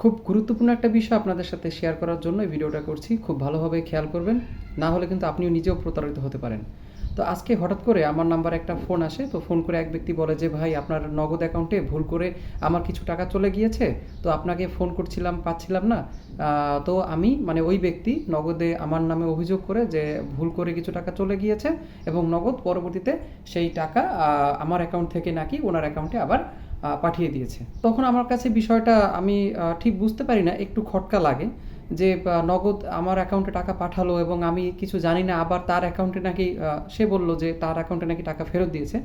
খুব গুরুত্বপূর্ণ একটা বিষয় আপনাদের সাথে শেয়ার করার জন্য এই ভিডিওটা করছি। খুব ভালোভাবে খেয়াল করবেন, না হলে কিন্তু আপনিও নিজেও প্রতারিত হতে পারেন। তো আজকে হঠাৎ করে আমার নাম্বারে একটা ফোন আসে, তো ফোন করে এক ব্যক্তি বলে যে, ভাই, আপনার নগদ অ্যাকাউন্টে ভুল করে আমার কিছু টাকা চলে গিয়েছে, তো আপনাকে ফোন করছিলাম, পাচ্ছিলাম না। তো আমি মানে ওই ব্যক্তি নগদে আমার নামে অভিযোগ করে যে, ভুল করে কিছু টাকা চলে গিয়েছে এবং নগদ পরবর্তীতে সেই টাকা আমার অ্যাকাউন্ট থেকে নাকি ওনার অ্যাকাউন্টে আবার পাঠিয়ে দিয়েছে। তখন আমার কাছে বিষয়টা আমি ঠিক বুঝতে পারি না একটু খটকা লাগে। যে নগদ আমার অ্যাকাউন্টে টাকা পাঠালো এবং আমি কিছু জানি না, আবার তার অ্যাকাউন্টে নাকি সে বলল যে তার অ্যাকাউন্টে নাকি টাকা ফেরত দিয়েছে।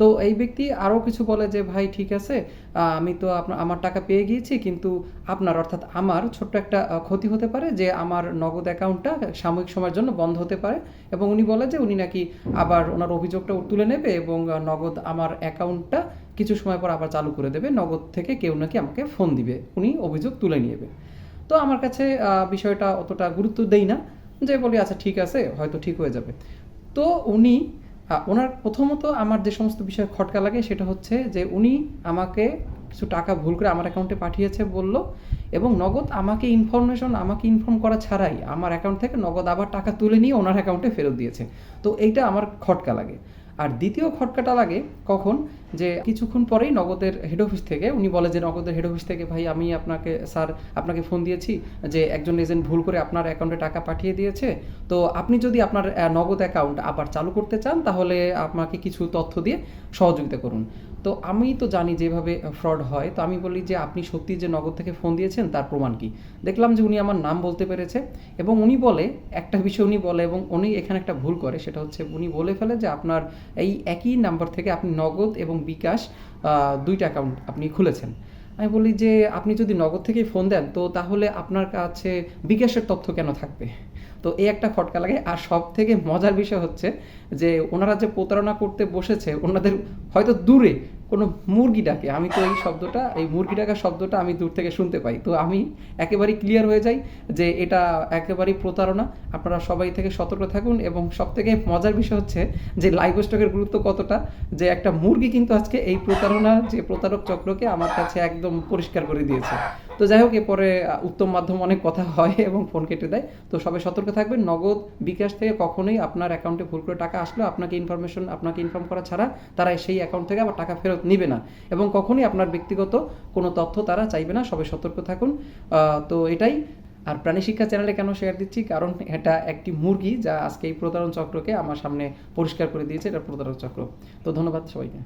তো এই ব্যক্তি আরও কিছু বলে যে, ভাই, ঠিক আছে আমি তো আপনার আমার টাকা পেয়ে গিয়েছি, কিন্তু আপনার অর্থাৎ আমার ছোট্ট একটা ক্ষতি হতে পারে যে, আমার নগদ অ্যাকাউন্টটা সাময়িক সময়ের জন্য বন্ধ হতে পারে। এবং উনি বলে যে, উনি নাকি আবার ওনার অভিযোগটা তুলে নেবে এবং নগদ আমার অ্যাকাউন্টটা কিছু সময় পর আবার চালু করে দেবে। নগদ থেকে কেউ নাকি আমাকে ফোন দিবে। উনি অভিযোগ তুলে নেবে। তো আমার কাছে বিষয়টা অতটা গুরুত্ব দেই না। যে বলি আচ্ছা ঠিক আছে, হয়তো ঠিক হয়ে যাবে। তো উনি ওনার প্রথমত আমার যে সমস্ত বিষয় খটকা লাগে সেটা হচ্ছে যে উনি আমাকে কিছু টাকা ভুল করে আমার অ্যাকাউন্টে পাঠিয়েছে, বলল, এবং নগদ আমাকে ইনফরমেশন, আমাকে ইনফর্ম করা ছাড়াই আমার অ্যাকাউন্ট থেকে নগদ আবার টাকা তুলে নিয়ে ওনার অ্যাকাউন্টে ফেরত দিয়েছে। তো এইটা আমার খটকা লাগে। আর দ্বিতীয় খটকাটা লাগে কখন? যে কিছুক্ষণ পরেই নগদের হেড অফিস থেকে, উনি বলে যে নগদের হেড অফিস থেকে, ভাই, আমি আপনাকে, স্যার, আপনাকে ফোন দিয়েছি যে একজন এজেন্ট ভুল করে আপনার অ্যাকাউন্টে টাকা পাঠিয়ে দিয়েছে। তো আপনি যদি আপনার নগদ অ্যাকাউন্ট আবার চালু করতে চান, তাহলে আপনাকে কিছু তথ্য দিয়ে সহযোগিতা করুন। তো আমি তো জানি যেভাবে ফ্রড হয়। তো আমি বলি যে, আপনি সত্যি যে নগদ থেকে ফোন দিয়েছেন, তার প্রমাণ কি? দেখলাম যে উনি আমার নাম বলতে পেরেছে এবং উনি বলে, একটা বিষয় উনি বলে এবং উনি এখানে একটা ভুল করে, সেটা হচ্ছে উনি বলে ফেলে যে আপনার এই একই নাম্বার থেকে আপনি নগদ এবং বিকাশ দুইটা অ্যাকাউন্ট আপনি খুলেছেন। আমি বলি যে, আপনি যদি নগদ থেকেই ফোন দেন, তো তাহলে আপনার কাছে বিকাশের তথ্য কেন থাকবে? তো এই একটা ফটকা লাগে। আর সব থেকে মজার বিষয় হচ্ছে যে, ওনারা যে প্রতারণা করতে বসেছে, ওনাদের হয়তো দূরে কোনো মুরগি ডাকে। আমি তো এই শব্দটা, এই মুরগি ডাকা শব্দটা আমি দূর থেকে শুনতে পাই। তো আমি একেবারেই ক্লিয়ার হয়ে যাই যে এটা একেবারেই প্রতারণা। আপনারা সবাই থেকে সতর্ক থাকুন এবং সব থেকে মজার বিষয় হচ্ছে যে লাইভ স্টকের গুরুত্ব কতটা, যে একটা মুরগি কিন্তু আজকে এই প্রতারণা, যে প্রতারক চক্রকে আমার কাছে একদম পরিষ্কার করে দিয়েছে। তো যাই হোক, এরপরে উত্তম মাধ্যম অনেক কথা হয় এবং ফোন কেটে দেয়। তো সবাই সতর্ক থাকবেন, নগদ বিকাশ থেকে কখনোই আপনার অ্যাকাউন্টে ভুল করে টাকা আসলো, আপনাকে ইনফরমেশন আপনাকে ইনফর্ম করা ছাড়া তারা সেই অ্যাকাউন্ট থেকে আবার টাকা ফেরত নিবে না। এবং কখনোই আপনার ব্যক্তিগত কোনো তথ্য তারা চাইবে না, সবাই সতর্ক থাকুন। তো এটাই। আর প্রাণী শিক্ষা চ্যানেলে কেন শেয়ার দিচ্ছি? কারণ এটা একটি মুরগি যা আজকে এই প্রতারণ চক্রকে আমার সামনে পরিষ্কার করে দিয়েছে, এটা প্রতারক চক্র। তো ধন্যবাদ সবাইকে।